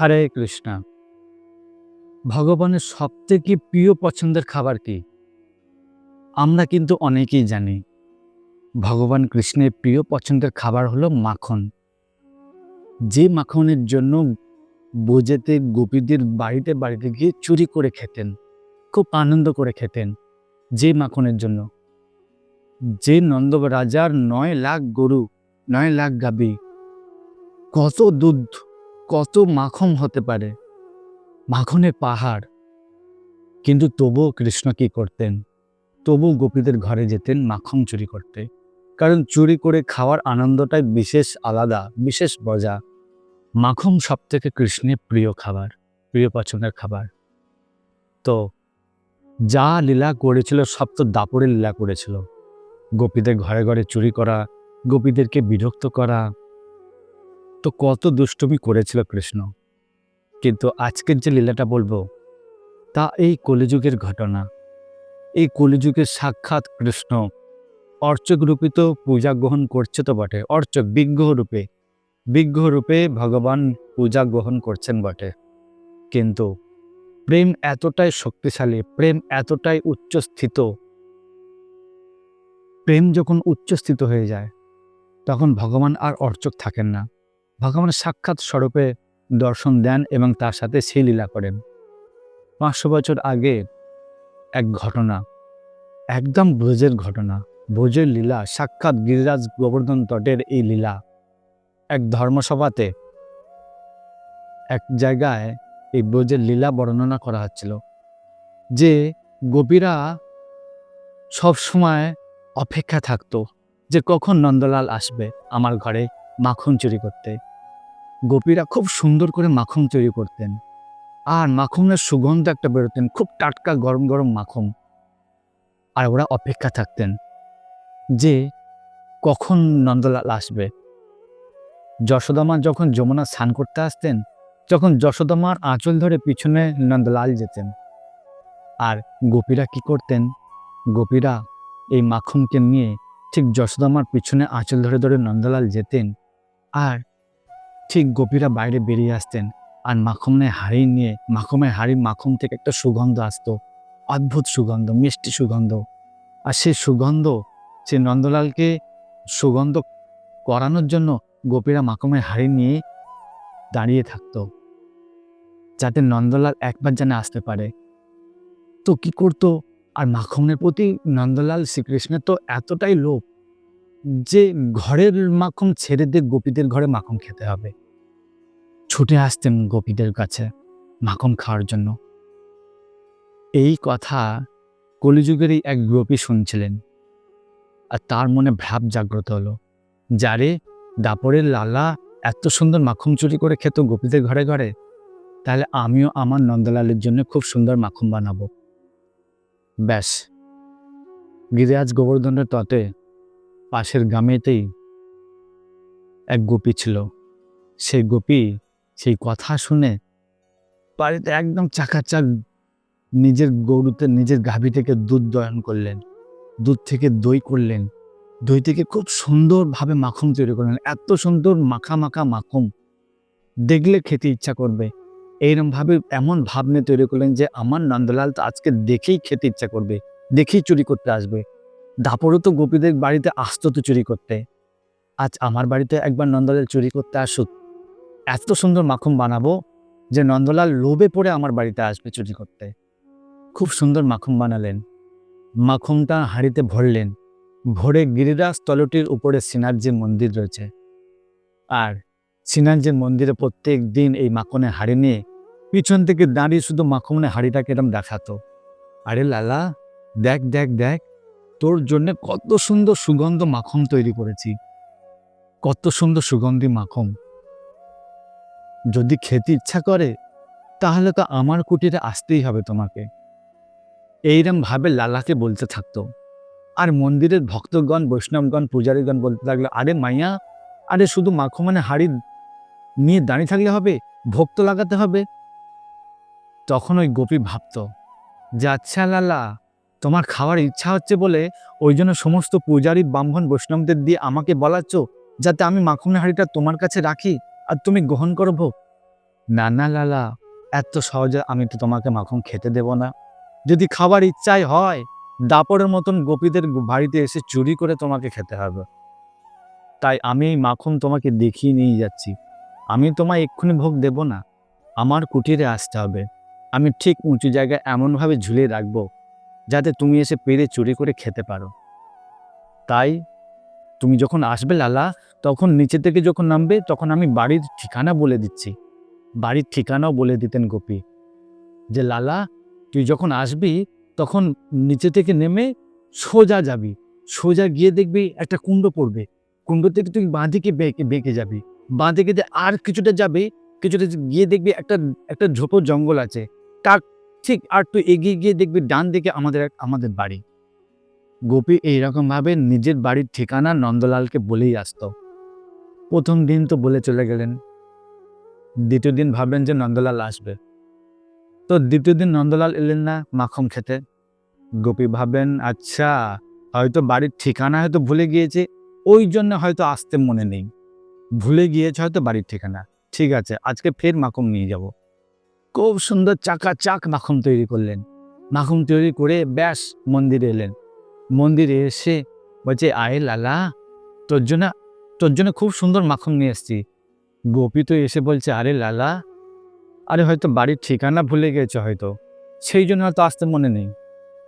হরে কৃষ্ণা। ভগবানের সবথেকে প্রিয় পছন্দের খাবার কি? আমরা কিন্তু অনেকেই জানি, ভগবান কৃষ্ণের প্রিয় পছন্দের খাবার হলো মাখন। যে মাখনের জন্য বোঝেতে গোপীদের বাড়িতে বাড়িতে গিয়ে চুরি করে খেতেন, খুব আনন্দ করে খেতেন যে মাখনের জন্য। যে নন্দ রাজার নয় লাখ গরু, নয় লাখ গাবি কত দুধ কত মাখন হতে পারে? মাখনের পাহাড়। কিন্তু তবুও কৃষ্ণ কি করতেন? তবু গোপীদের ঘরে যেতেন মাখন চুরি করতে। কারণ চুরি করে খাওয়ার আনন্দটাই বিশেষ আলাদা, বিশেষ মজা। মাখন সব থেকে কৃষ্ণের প্রিয় খাবার, প্রিয় পছন্দের খাবার। তো, যা লীলা করেছিল সব তো দাপড়ের লীলা করেছিল। গোপীদের ঘরে ঘরে চুরি করা, গোপীদেরকে বিরক্ত করা তো কত দুষ্টুমি করেছিল কৃষ্ণ। কিন্তু আজকের যে লীলাটা বলব, তা এই কলিযুগের ঘটনা। এই কলিযুগের সাক্ষাৎ কৃষ্ণ অর্চক রূপে তো পূজা গ্রহণ করছে তো বটে, অর্চক বিগ্রহ রূপে বিগ্রহ রূপে ভগবান পূজা গ্রহণ করছেন বটে। কিন্তু প্রেম এতটাই শক্তিশালী, প্রেম এতটাই উচ্চস্থিত। প্রেম যখন উচ্চস্থিত হয়ে যায়, তখন ভগবান আর অর্চক থাকেন না। ভগবান সাক্ষাৎ স্বরূপে দর্শন দেন এবং তার সাথে সেই লীলা করেন। পাঁচশো বছর আগে এক ঘটনা, একদম ব্রজের ঘটনা, ব্রজের লীলা, সাক্ষাৎ গিরিরাজ গোবর্ধন তটের এই লীলা এক ধর্মসভাতে এক জায়গায় এই ব্রজের লীলা বর্ণনা করা হচ্ছিল যে গোপীরা সব সময় অপেক্ষা থাকতো যে কখন নন্দলাল আসবে আমার ঘরে মাখন চুরি করতে। গোপীরা খুব সুন্দর করে মাখন তৈরি করতেন। আর মাখনের সুগন্ধ একটা বেরোতেন, খুব টাটকা গরম গরম মাখন। আর ওরা অপেক্ষা থাকতেন যে কখন নন্দলাল আসবে। যশোদামা যখন যমুনা স্নান করতে আসতেন যখন যশোদামার আঁচল ধরে পিছনে নন্দলাল যেতেন। আর গোপীরা কি করতেন? গোপীরা এই মাখনকে নিয়ে ঠিক যশোদামার পিছনে আঁচল ধরে ধরে নন্দলাল যেতেন। আর ঠিক গোপীরা বাইরে বেরিয়ে আসতেন আর মাখনে হাড়ি নিয়ে মাখমের হাড়ি মাখন থেকে একটা সুগন্ধ আসতো, অদ্ভুত সুগন্ধ, মিষ্টি সুগন্ধ। আর সেই সুগন্ধ সে নন্দলালকে সুগন্ধ করানোর জন্য গোপীরা মাখমের হাড়ি নিয়ে দাঁড়িয়ে থাকতো, যাতে নন্দলাল একবার যেন আসতে পারে। তো কি করতো? আর মাখনের প্রতি নন্দলাল শ্রীকৃষ্ণের তো এতটাই লোভ যে ঘরের মাখন ছেড়ে দিয়ে গোপীদের ঘরে মাখন খেতে হবে। ছুটে আসতেন গোপীদের কাছে মাখন খাওয়ার জন্য। এই কথা কলিযুগেরই এক গোপী শুনছিলেন আর তার মনে ভাব জাগ্রত হলো যারে দাপরের লালা এত সুন্দর মাখন চুরি করে খেত গোপীদের ঘরে ঘরে, তাহলে আমিও আমার নন্দলালের জন্য খুব সুন্দর মাখন বানাবো। ব্যাস, গিরিরাজ গোবর্ধনের তটে পাশের গ্রামেতেই এক গোপী ছিল। সেই গোপী সেই কথা শুনে বাড়িতে একদম চাকাচাক নিজের গরুতে নিজের গাভী থেকে দুধ দয়ন করলেন। দুধ থেকে দই করলেন। দই থেকে খুব সুন্দরভাবে মাখন তৈরি করলেন। এত সুন্দর মাখা মাখা মাখন। দেখলে খেতে ইচ্ছা করবে। এইরকমভাবে এমন ভাব নিয়ে তৈরি করলেন যে, আমার নন্দলাল তো আজকে দেখেই খেতে ইচ্ছা করবে। দেখেই চুরি করতে আসবে। দাপরও তো গোপীদের বাড়িতে আসতো তো চুরি করতে। আজ আমার বাড়িতে একবার নন্দলাল চুরি করতে আসুক। এত সুন্দর মাখন বানাবো যে নন্দলাল লোভে পড়ে আমার বাড়িতে আসবে চুরি করতে। খুব সুন্দর মাখন বানালেন। মাখনটা হাঁড়িতে ভরলেন। ভরে গিরিরাজ তলটির উপরে সিনার্জি মন্দির রয়েছে। আর সিনার্জি মন্দিরে প্রত্যেক দিন এই মাখনে হাড়ি নিয়ে পিছন থেকে দাঁড়িয়ে শুধু মাখনে হাড়িটাকে এরম দেখাতো। আরে লালা, দেখ দেখ দেখ। তোর জন্য কত সুন্দর সুগন্ধ মাখন তৈরি করেছি। কত সুন্দর সুগন্ধি মাখন। যদি খেতে ইচ্ছা করে, তাহলে তো আমার কুটিরে আসতেই হবে তোমাকে। এইরম ভাবে লালাকে বলতে থাকতো। আর মন্দিরের ভক্তগণ, বৈষ্ণবগণ, পূজারীগণ বলতে থাকল, আরে মাইয়া, আরে শুধু মাখো মানে হাড়ি নিয়ে দাঁড়িয়ে থাকলে হবে? ভক্ত লাগাতে হবে? তখন ওই গোপী ভাবতো যে আচ্ছা লালা তোমার খাওয়ার ইচ্ছা হচ্ছে বলে ওই জন্য সমস্ত পূজারী ব্রাহ্মণ বৈষ্ণবদের দিয়ে আমাকে বলাচ্ছ যাতে আমি মাখনের হাঁড়িটা তোমার কাছে রাখি আর তুমি গ্রহণ করো ভোগ। না না লালা এত সহজে আমি তো তোমাকে মাখন খেতে দেব না। যদি খাবার ইচ্ছাই হয়, দাপরের মতন গোপীদের বাড়িতে এসে চুরি করে তোমাকে খেতে হবে। তাই আমি এই মাখন তোমাকে দেখিয়ে নিয়ে যাচ্ছি। আমি তোমায় এক্ষুনি ভোগ দেব না। আমার কুটিরে আসতে হবে। আমি ঠিক উঁচু জায়গায় এমনভাবে ঝুলিয়ে রাখব যাতে তুমি এসে পেরে চুরি করে খেতে পারো। তাই তুমি যখন আসবে লালা, তখন নিচে থেকে যখন নামবে, তখন আমি বাড়ির ঠিকানা বলে দিচ্ছি। বাড়ির ঠিকানাও বলে দিতেন গোপী যে, লালা, তুই যখন আসবি, তখন নিচে থেকে নেমে সোজা যাবি। সোজা গিয়ে দেখবি একটা কুণ্ড পড়বে। কুণ্ড থেকে তুই বাঁদিকে বেঁকে বেঁকে যাবি। বাঁদিকে যে আর কিছুটা যাবে, কিছুটা গিয়ে দেখবি একটা একটা ঝোপো জঙ্গল আছে। তার ঠিক, আর তুই এগিয়ে গিয়ে দেখবি ডান দিকে আমাদের আমাদের বাড়ি। গোপী এইরকমভাবে নিজের বাড়ির ঠিকানা নন্দলালকে বলেই আসতো। প্রথম দিন তো বলে চলে গেলেন। দ্বিতীয় দিন ভাবলেন যে নন্দলাল আসবে। তো দ্বিতীয় দিন নন্দলাল এলেন না মাখন খেতে। গোপী ভাবেন আচ্ছা হয়তো বাড়ির ঠিকানা হয়তো ভুলে গিয়েছে, ওই জন্য হয়তো আসতে মনে নেই। ভুলে গিয়েছে হয়তো বাড়ির ঠিকানা। ঠিক আছে, আজকে ফের মাখন নিয়ে যাব। খুব সুন্দর চাকা চাক মাখন তৈরি করলেন। মাখন তৈরি করে ব্যাস মন্দিরে এলেন। মন্দিরে এসে বলছে আয় লালা, তোর জন্য তোর জন্য খুব সুন্দর মাখন নিয়ে এসছি। গোপী তো এসে বলছে, আরে লালা, আরে হয়তো বাড়ির ঠিকানা ভুলে গেছে হয়তো। সেই জন্য হয়তো আসতে মনে নেই।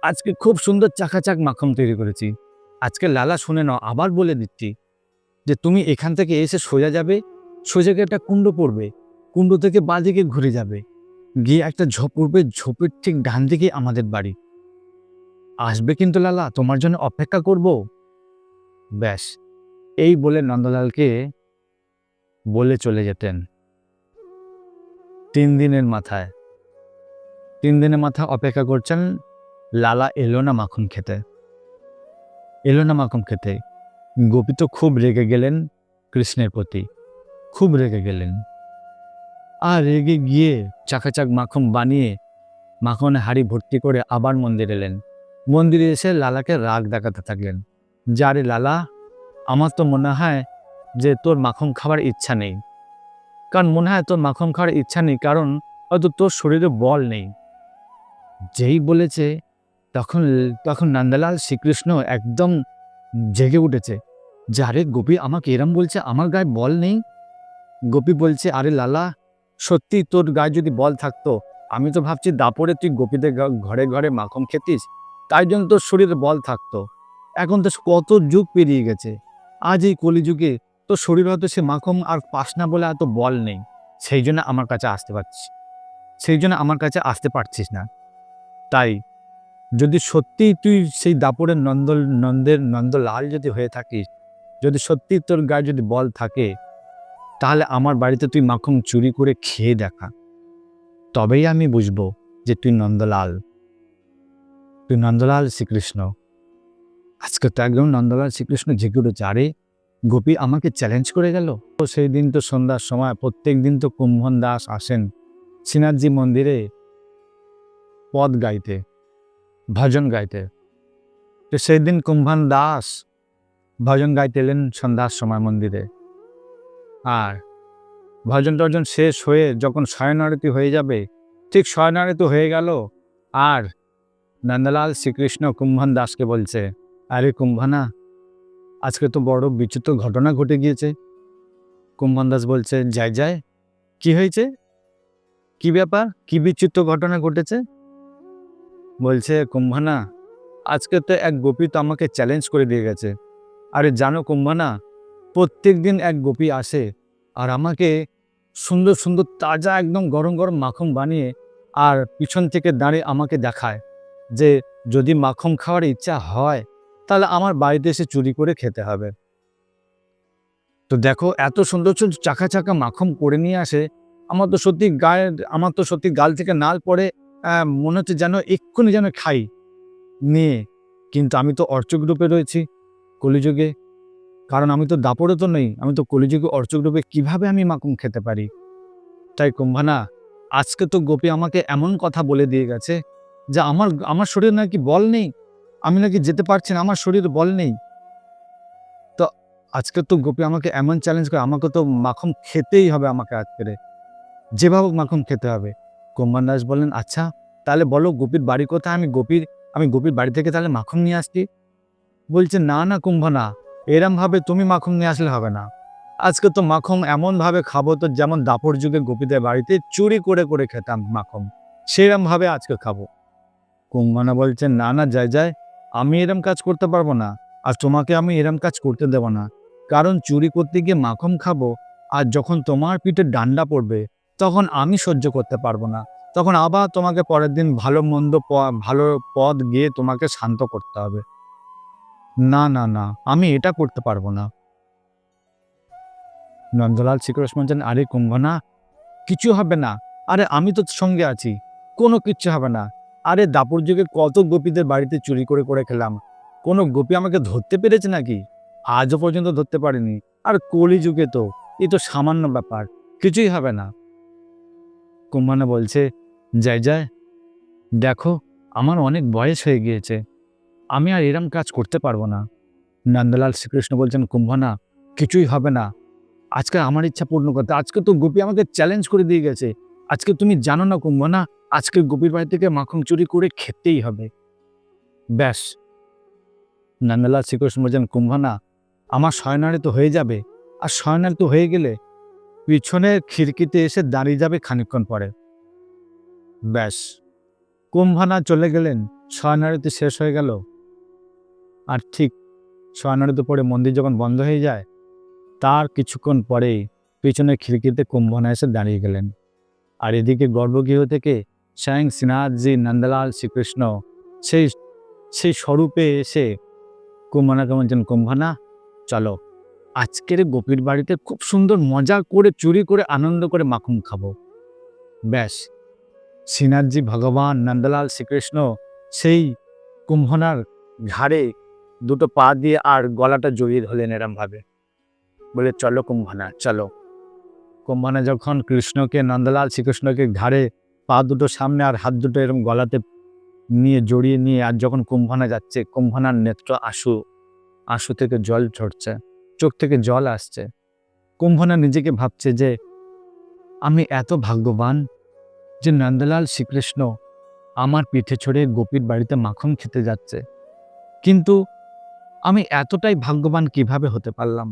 আজকে খুব সুন্দর চাকাচাক মাখন তৈরি করেছি। আজকে লালা শুনে নাও, আবার বলে দিচ্ছি যে তুমি এখান থেকে এসে সোজা যাবে, সোজা একটা কুণ্ড পড়বে। কুণ্ড থেকে বাঁদিকে ঘুরে যাবে। গিয়ে একটা ঝোপ পড়বে ঝোপের ঠিক ডান দিকে আমাদের বাড়ি। আসবে কিন্তু লালা, তোমার জন্য অপেক্ষা করব। ব্যাস, এই বলে নন্দলালকে বলে চলে যেতেন। তিন দিনের মাথায়, তিন দিনের মাথা অপেক্ষা করছেন লালা এলো না মাখন খেতে। এলো না মাখন খেতে। গোপী তো খুব রেগে গেলেন কৃষ্ণের প্রতি, খুব রেগে গেলেন। আর রেগে গিয়ে চাকাচাক মাখন বানিয়ে মাখনে হাড়ি ভর্তি করে আবার মন্দির এলেন। মন্দিরে এসে লালাকে রাগ দেখাতে থাকলেন। যারে লালা, আমার তো মনে হয় যে তোর মাখন খাবার ইচ্ছা নেই। কারণ মনে হয় তোর মাখন খাওয়ার ইচ্ছা নেই, কারণ হয়তো তোর শরীরে বল নেই। যেই বলেছে, তখন তখন নন্দলাল শ্রীকৃষ্ণ একদম জেগে উঠেছে। যে আরে গোপী, আমাকে এরম বলছে, আমার গায়ে বল নেই? গোপী বলছে, আরে লালা সত্যি তোর গায়ে যদি বল থাকতো, আমি তো ভাবছি দাপরে তুই গোপীদের ঘরে ঘরে মাখন খেতিস, তাই জন্য তোর শরীরে বল থাকতো। এখন তো কত যুগ পেরিয়ে গেছে। আজ এই কলিযুগে তোর শরীর হয়তো সে মাখন আর পাস না বলে এত বল নেই। সেই জন্য আমার কাছে আসতে পারছিস, সেই জন্য আমার কাছে আসতে পারছিস না। তাই যদি সত্যি তুই সেই দাপরের নন্দ নন্দের, নন্দলাল যদি হয়ে থাকিস, যদি সত্যি তোর গায়ে যদি বল থাকে তাহলে আমার বাড়িতে তুই মাখন চুরি করে খেয়ে দেখা। তবেই আমি বুঝব যে তুই নন্দলাল। তুই নন্দলাল শ্রীকৃষ্ণ। আজকে তো একদম নন্দলাল শ্রীকৃষ্ণ উঠেছে। আরে, গোপী আমাকে চ্যালেঞ্জ করে গেল? তো সেই দিন তো সন্ধ্যার সময় প্রত্যেক দিন তো কুম্ভন দাস আসেন শ্রীনাথজি মন্দিরে পদ গাইতে, ভজন গাইতে। তো সেই দিন কুম্ভন দাস ভজন গাইতে এলেন সন্ধ্যার সময় মন্দিরে। আর ভজন টজন শেষ হয়ে যখন শয়নারতি হয়ে যাবে, ঠিক শয়নারতি হয়ে গেল। আর নন্দলাল শ্রীকৃষ্ণ কুম্ভন দাসকে বলছে, আরে কুম্ভনা, আজকে তো বড় বিচিত্র ঘটনা ঘটে গিয়েছে। কুম্ভন দাস বলছে যায় যায় কি হয়েছে? কি ব্যাপার? কি বিচিত্র ঘটনা ঘটেছে? বলছে, কুম্ভনা, আজকে তো এক গোপী তো আমাকে চ্যালেঞ্জ করে দিয়ে গেছে। আরে জানো কুম্ভনা প্রত্যেক দিন এক গোপী আসে আর আমাকে সুন্দর সুন্দর, তাজা একদম গরম গরম মাখন বানিয়ে আর পিছন থেকে দাঁড়িয়ে আমাকে দেখায় যে যদি মাখন খাওয়ার ইচ্ছা হয়, তাহলে আমার বাড়িতে এসে চুরি করে খেতে হবে। তো দেখো, এত সুন্দর সুন্দর চাকা চাকা মাখন করে নিয়ে আসে। আমার তো সত্যি গায়ে, আমার তো সত্যি গাল থেকে নাল পড়ে মনে হচ্ছে যেন এক্ষুনি যেন খাই। নিয়ে, কিন্তু আমি তো অর্চক রূপে রয়েছি। কলিযুগে কারণ আমি তো দাপড়ে তো নেই। আমি তো কলিযুগে অর্চক রূপে কীভাবে আমি মাখন খেতে পারি? তাই কুম্ভানা, আজকে তো গোপী আমাকে এমন কথা বলে দিয়ে গেছে যে আমার আমার শরীরে নাকি বল নেই। আমি নাকি যেতে পারছি না, আমার শরীরে বল নেই। তো আজকে তো গোপী আমাকে এমন চ্যালেঞ্জ করে, আমাকে তো মাখন খেতেই হবে আমাকে আজকে যেভাবে মাখন খেতে হবে। কুম্ভান দাস বললেন আচ্ছা তাহলে বলো গোপীর বাড়ি কোথায়? আমি গোপীর আমি গোপীর বাড়ি থেকে তাহলে মাখন নিয়ে আসছি? বলছে, না না কুম্ভ না এরমভাবে তুমি মাখন নিয়ে আসলে হবে না। আজকে তো মাখন এমনভাবে খাব তো যেমন দাপর যুগে গোপীদের বাড়িতে চুরি করে করে খেতাম মাখন, সেরমভাবে আজকে খাব। কুম্ভানা বলছে, না না যায় যায় আমি এরম কাজ করতে পারব না আর তোমাকে আমি এরম কাজ করতে দেব না। কারণ চুরি করতে গিয়ে মাখন খাব আর যখন তোমার পিঠে ডান্ডা পড়বে, তখন আমি সহ্য করতে পারব না। তখন আবার তোমাকে পরের দিন ভালো মন্দ ভালো পদ গিয়ে তোমাকে শান্ত করতে হবে। না না না, আমি এটা করতে পারব না। নন্দলাল শ্রীকৃষ্ণ বলছেন আরে কুম্ভ না কিছু হবে না। আরে আমি তো সঙ্গে আছি, কোনো কিচ্ছু হবে না। আরে দাপুর যুগে কত গোপীদের বাড়িতে চুরি করে করে খেলাম। কোনো গোপী আমাকে ধরতে পেরেছে নাকি? আজও পর্যন্ত ধরতে পারেনি। আর কলি যুগে তো, এ তো সামান্য ব্যাপার, কিছুই হবে না। কুম্ভানা বলছে, জয় জয়। দেখো, আমার অনেক বয়স হয়ে গিয়েছে। আমি আর এরম কাজ করতে পারব না। নন্দলাল শ্রীকৃষ্ণ বলছেন, কুম্ভনা, কিছুই হবে না। আজকে আমার ইচ্ছা পূর্ণ করতে, আজকে তো গোপী আমাকে চ্যালেঞ্জ করে দিয়ে গেছে। আজকে তুমি জানো না কুম্ভনা, আজকে গোপীর বাড়ি থেকে মাখন চুরি করে খেতেই হবে। ব্যাস। নন্দলাল শ্রীকৃষ্ণ বলছেন, কুম্ভনা, আমার শয়নারে তো হয়ে যাবে। আর শয়নার তো হয়ে গেলে পিছনের খিড়কিতে এসে দাঁড়িয়ে যাবে খানিকক্ষণ পরে। ব্যাস। কুম্ভানা চলে গেলেন শয়নারতি শেষ হয়ে গেল। আর ঠিক শয়নারতি পরে মন্দির যখন বন্ধ হয়ে যায়, তার কিছুক্ষণ পরেই পিছনের খিড়কিতে কুম্ভনা এসে দাঁড়িয়ে গেলেন। আর এদিকে গর্ভগৃহ থেকে স্বয়ং শ্রীনাথজি নন্দলাল শ্রীকৃষ্ণ সেই সেই স্বরূপে এসে কুম্ভনাকে বলছেন কুম্ভনা, চলো, আজকের গোপীর বাড়িতে খুব সুন্দর মজা করে, চুরি করে, আনন্দ করে মাখন খাব। ব্যাস শ্রীনাথজি ভগবান নন্দলাল শ্রীকৃষ্ণ সেই কুম্ভনার ঘাড়ে দুটো পা দিয়ে আর গলাটা জড়িয়ে ধরলেন এরমভাবে। বলে, চলো কুম্ভনা চলো। কুম্ভনা যখন কৃষ্ণকে, নন্দলাল শ্রীকৃষ্ণকে ঘাড়ে পা দুটো সামনে আর হাত দুটো এরম গলাতে নিয়ে, জড়িয়ে নিয়ে, আর যখন কুম্ভনা যাচ্ছে, কুম্ভনার নেত্র আশু আশু থেকে জল ঝরছে, চোখ থেকে জল আসছে। কুম্ভনা নিজেকে ভাবছে যে, আমি এত ভাগ্যবান যে নন্দলাল শ্রীকৃষ্ণ আমার পিঠে ছড়ে গোপীর বাড়িতে মাখন খেতে যাচ্ছে। কিন্তু আমি এতটাই ভাগ্যবান কীভাবে হতে পারলাম?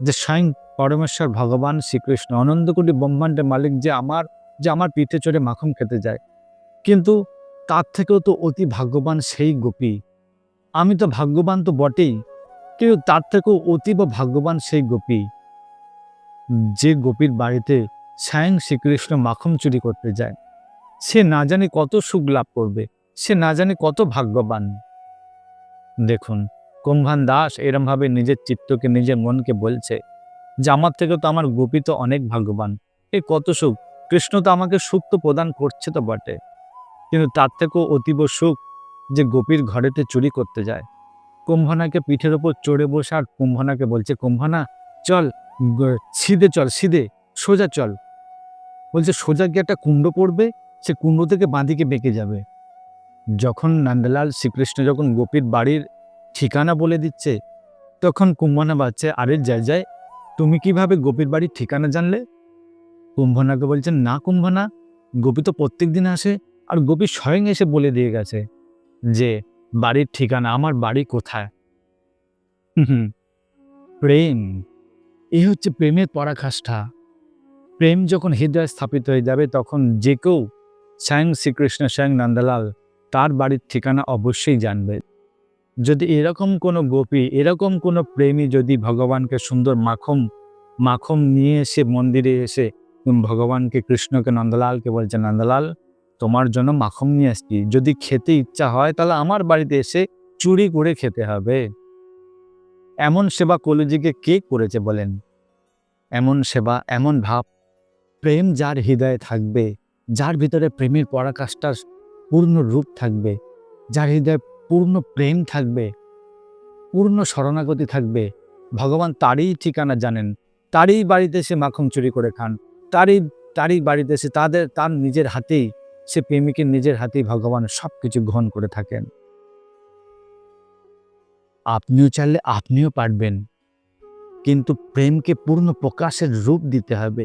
যে স্বয়ং পরমেশ্বর ভগবান শ্রীকৃষ্ণ অনন্তকোটি ব্রহ্মাণ্ডের মালিক যে আমার যে আমার পিঠে চড়ে মাখন খেতে যায়। কিন্তু তার থেকেও তো অতি ভাগ্যবান সেই গোপী। আমি তো ভাগ্যবান তো বটেই, কিন্তু তার থেকেও অতীব ভাগ্যবান সেই গোপী। যে গোপীর বাড়িতে স্বয়ং শ্রীকৃষ্ণ মাখন চুরি করতে যায়, সে না জানে কত সুখ লাভ করবে, সে না জানে কত ভাগ্যবান। দেখুন কুম্ভান দাস এরমভাবে নিজের চিত্তকে, নিজের মনকে বলছে, যে আমার থেকে তো আমার গোপী তো অনেক ভাগ্যবান। এ কত সুখ। কৃষ্ণ তো আমাকে সুখ তো প্রদান করছে তো বটে। কিন্তু তার থেকেও অতীব সুখ যে গোপীর ঘরেতে চুরি করতে যায়। কুম্ভনাকে পিঠের ওপর চড়ে বসে আর কুম্ভনাকে বলছে, কুম্ভনা, চল সিধে চল, সিধে, সোজা চল। বলছে, সোজা গিয়ে একটা কুণ্ড পড়বে, সে কুণ্ড থেকে বাঁদিকে বেঁকে যাবে। যখন নন্দলাল শ্রীকৃষ্ণ যখন গোপীর বাড়ির ঠিকানা বলে দিচ্ছে। তখন কুম্ভনা বাচ্চা আরে যায় যায় তুমি কীভাবে গোপীর বাড়ির ঠিকানা জানলে? কুম্ভনাকে বলছেন, না কুম্ভনা, গোপী তো প্রত্যেক দিন আসে আর গোপী স্বয়ং এসে বলে দিয়ে গেছে যে, বাড়ির ঠিকানা আমার বাড়ি কোথায়? প্রেম এই হচ্ছে প্রেমের পরাকাষ্ঠা। প্রেম যখন হৃদয়ে স্থাপিত হয়ে যাবে, তখন যে কেউ স্বয়ং শ্রীকৃষ্ণ, স্বয়ং নন্দলাল তার বাড়ির ঠিকানা অবশ্যই জানবে। যদি এরকম কোনো গোপী, এরকম কোনো প্রেমী যদি ভগবানকে সুন্দর মাখম মাখম নিয়ে এসে মন্দিরে এসে ভগবানকে কৃষ্ণকে নন্দলালকে বলছে, নন্দলাল, তোমার জন্য মাখম নিয়ে আসছি। যদি খেতে ইচ্ছা হয় তাহলে আমার বাড়িতে এসে চুরি করে খেতে হবে। এমন সেবা কলিজিকে কে করেছে বলেন? এমন সেবা, এমন ভাব। প্রেম যার হৃদয়ে থাকবে, যার ভিতরে প্রেমের পরাকাষ্ঠার পূর্ণ রূপ থাকবে, যার হৃদয়ে পূর্ণ প্রেম থাকবে, পূর্ণ শরণাগতি থাকবে। ভগবান তারই ঠিকানা জানেন, তারই বাড়িতে সে মাখন চুরি করে খান, তারই তারই বাড়িতে সে তাদের, তার নিজের হাতেই, সে প্রেমিকের নিজের হাতেই ভগবান সব কিছু গ্রহণ করে থাকেন। আপনিও চাইলে আপনিও পারবেন, কিন্তু প্রেমকে পূর্ণ প্রকাশের রূপ দিতে হবে।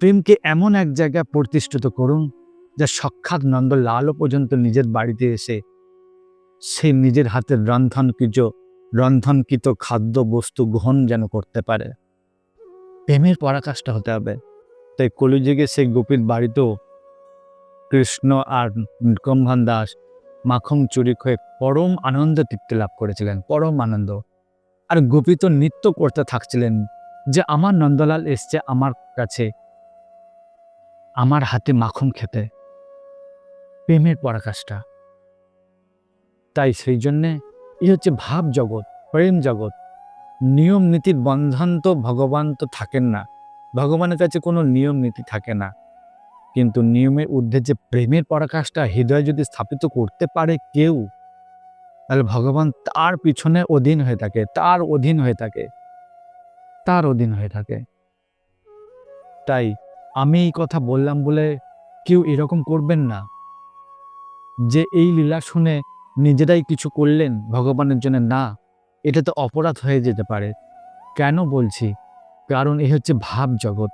প্রেমকে এমন এক জায়গায় প্রতিষ্ঠিত করুন, যা সাক্ষাৎ নন্দ লালও পর্যন্ত নিজের বাড়িতে এসে সে নিজের হাতের রন্ধনকৃত রন্ধনকৃত খাদ্য বস্তু গ্রহণ যেন করতে পারে। প্রেমের পরাকাষ্ঠা হতে হবে। তাই কলিযুগে সেই গোপীর বাড়িতেও কৃষ্ণ আর কম্ভান দাস মাখন চুরি হয়ে পরম আনন্দ তৃপ্তি লাভ করেছিলেন, পরম আনন্দ। আর গোপী তো নৃত্য করতে থাকছিলেন যে, আমার নন্দলাল এসছে আমার কাছে। আমার হাতে মাখন খেতে। প্রেমের পরাকাষ্ঠা। তাই সেই জন্যে এই হচ্ছে ভাব জগৎ, প্রেম জগৎ। নিয়ম নীতির বন্ধন তো ভগবান তো থাকেন না। ভগবানের কাছে কোনো নিয়ম নীতি থাকে না। কিন্তু নিয়মের ঊর্ধ্বে যে প্রেমের পরাকাষ্ঠা, হৃদয় যদি স্থাপিত করতে পারে কেউ, তাহলে ভগবান তার পিছনে অধীন হয়ে থাকে, তার অধীন হয়ে থাকে, তার অধীন হয়ে থাকে। তাই আমি এই কথা বললাম বলে কেউ এরকম করবেন না। যে এই লীলা শুনে নিজেরাই কিছু করলেন ভগবানের জন্য, না, এটা তো অপরাধ হয়ে যেতে পারে। কেন বলছি? কারণ এ হচ্ছে ভাব জগৎ,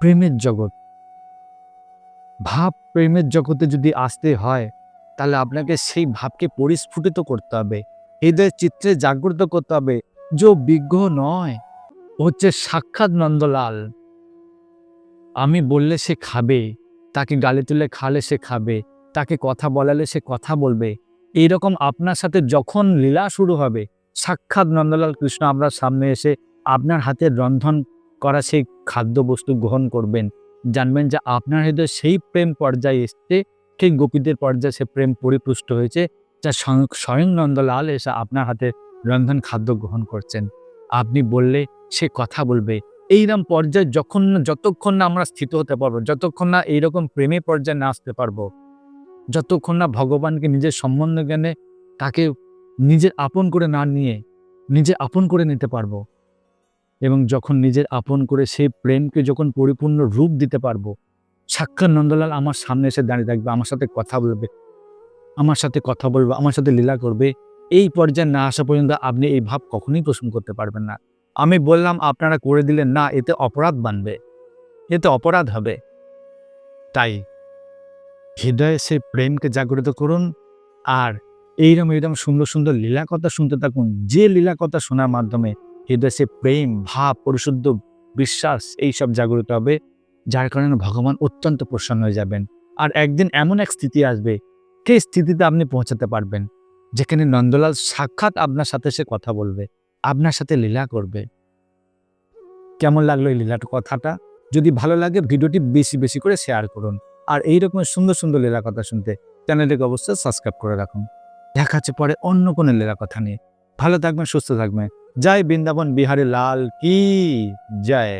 প্রেমের জগৎ। ভাব প্রেমের জগতে যদি আসতে হয়, তাহলে আপনাকে সেই ভাবকে পরিস্ফুটিত করতে হবে, হৃদয়ের চিত্রে জাগ্রত করতে হবে, যে বিজ্ঞ নয় হচ্ছে সাক্ষাৎ নন্দলাল। আমি বললে সে খাবে, তাকে গালে তুলে খালে সে খাবে, তাকে কথা বলালে সে কথা বলবে এইরকম আপনার সাথে যখন লীলা শুরু হবে, সাক্ষাৎ নন্দলাল কৃষ্ণ আপনার সামনে এসে আপনার হাতের রন্ধন করা সেই খাদ্যবস্তু গ্রহণ করবেন। জানবেন যে আপনার হৃদয়ে সেই প্রেম পর্যায়ে এসছে সেই গোপীদের পর্যায়ে সে প্রেম পরিপুষ্ট হয়েছে, যা স্বয়ং- নন্দলাল এসে আপনার হাতে রন্ধন খাদ্য গ্রহণ করছেন। আপনি বললে সে কথা বলবে। এইরকম পর্যায়ে যখন, যতক্ষণ না আমরা স্থিত হতে পারব, যতক্ষণ না এইরকম প্রেমে পর্যায়ে না আসতে পারব যতক্ষণ না ভগবানকে নিজের সম্বন্ধ জ্ঞানে তাকে নিজের আপন করে না নিয়ে নিজে আপন করে নিতে পারব। এবং যখন নিজের আপন করে সেই প্রেমকে যখন পরিপূর্ণ রূপ দিতে পারব, সাক্ষাৎ নন্দলাল আমার সামনে এসে দাঁড়িয়ে থাকবে, আমার সাথে কথা বলবে, আমার সাথে কথা বলবে, আমার সাথে লীলা করবে, এই পর্যায়ে না আসা পর্যন্ত আপনি এই ভাব কখনোই পোষণ করতে পারবেন না। আমি বললাম, আপনারা করে দিলেন না, এতে অপরাধ বানবে, এতে অপরাধ হবে। তাই হৃদয়ে সে প্রেমকে জাগ্রত করুন আর এইরকম এইরকম সুন্দর সুন্দর লীলা কথা শুনতে থাকুন। যে লীলা কথা শোনার মাধ্যমে হৃদয়ে সে প্রেম, ভাব, পরিশুদ্ধ বিশ্বাস এইসব জাগ্রত হবে, যার কারণে ভগবান অত্যন্ত প্রসন্ন হয়ে যাবেন। আর একদিন এমন এক স্থিতি আসবে, সেই স্থিতিতে আপনি পৌঁছাতে পারবেন, যেখানে নন্দলাল সাক্ষাৎ আপনার সাথে সে কথা বলবে, আপনার সাথে লীলা করবে। কেমন লাগল এই লীলাটা কথাটা? যদি ভালো লাগে ভিডিওটি বেশি বেশি করে শেয়ার করুন। আর এই রকমের সুন্দর সুন্দর লীলা কথা শুনতে চ্যানেলটিকে অবশ্যই সাবস্ক্রাইব করে রাখুন। দেখা হচ্ছে পরে অন্য কোনো লীলা কথা নিয়ে। ভালো থাকবেন, সুস্থ থাকবেন। জয় বৃন্দাবন, বিহারী লাল, কি জয়!